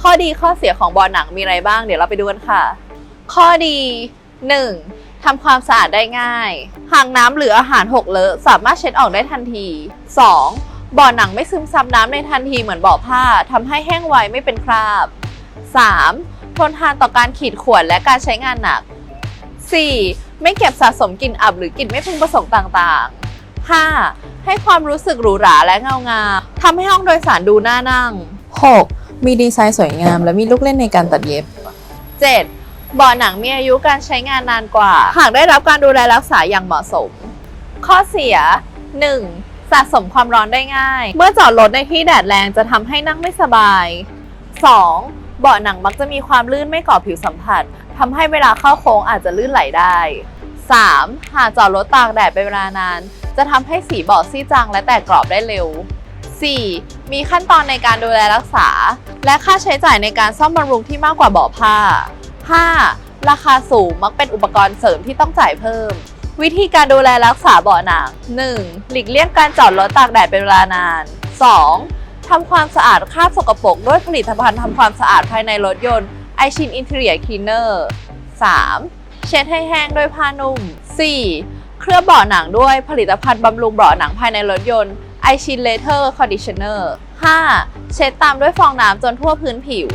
ข้อดีข้อเสียของบาะหนังมีอะไรบ้าง เดี๋ยวเราไปดูกันค่ะ ข้อดี 1. ทำความสะอาดได้ง่าย หากน้ำหรืออาหารหกเลอะสามารถเช็ดออกได้ทันที 2. บาะหนังไม่ซึมซับน้ำในทันทีเหมือนบาะผ้าทำให้แห้งไวไม่เป็นคราบ 3. ทนทานต่อการขีดข่วนและการใช้งานหนัก 4. ไม่เก็บสะสมกลิ่นอับหรือกลิ่นไม่พึงประสงค์ต่างๆ 5. ให้ความรู้สึกหรูหราและเงางามทำให้ห้องโดยสารดูน่านั่ง 6. มีดีไซน์สวยงาม และมีลูกเล่นในการตัดเย็บ 7. บาะหนังมีอายุการใช้งานนานกว่า หากได้รับการดูแลรักษาอย่างเหมาะสม ข้อเสีย 1. สะสมความร้อนได้ง่าย เมื่อจอดรถในที่แดดแรงจะทำให้นั่งไม่สบาย 2. เบาะหนังมักจะมีความลื่นไม่ก่อผิวสัมผัสทำให้เวลาเข้าโค้งอาจจะลื่นไหลได้ 3. หากจอดรถตากแดดเป็นเวลานาน จะทำให้สีเบาะซีดจางและแตกกรอบได้เร็ว 4. มีขั้นตอนในการดูแลรักษา และค่าใช้จ่ายในการซ่อมบำรุงที่มากกว่าเบาะผ้า 5. ราคาสูงมักเป็นอุปกรณ์เสริมที่ต้องจ่ายเพิ่ม วิธีการดูแลรักษาเบาะหนัง 1. หลีกเลี่ยงการจอดรถตากแดดเป็นเวลานาน 2. ทำความสะอาดคราบสกปรกด้วยผลิตภัณฑ์ทำความสะอาดภายในรถยนต์ i s h i n Interior Cleaner 3. เช็ดให้แห้งด้วยผ้านุ่ม 4. เคลือบเบาะหนังด้วยผลิตภัณฑ์บำรุงเบาะหนังภายในรถยนต์ ไอชินเลเทอร์คอนดิชเนอร์ 5. เช็ดตามด้วยฟองน้ำจนทั่วพื้นผิว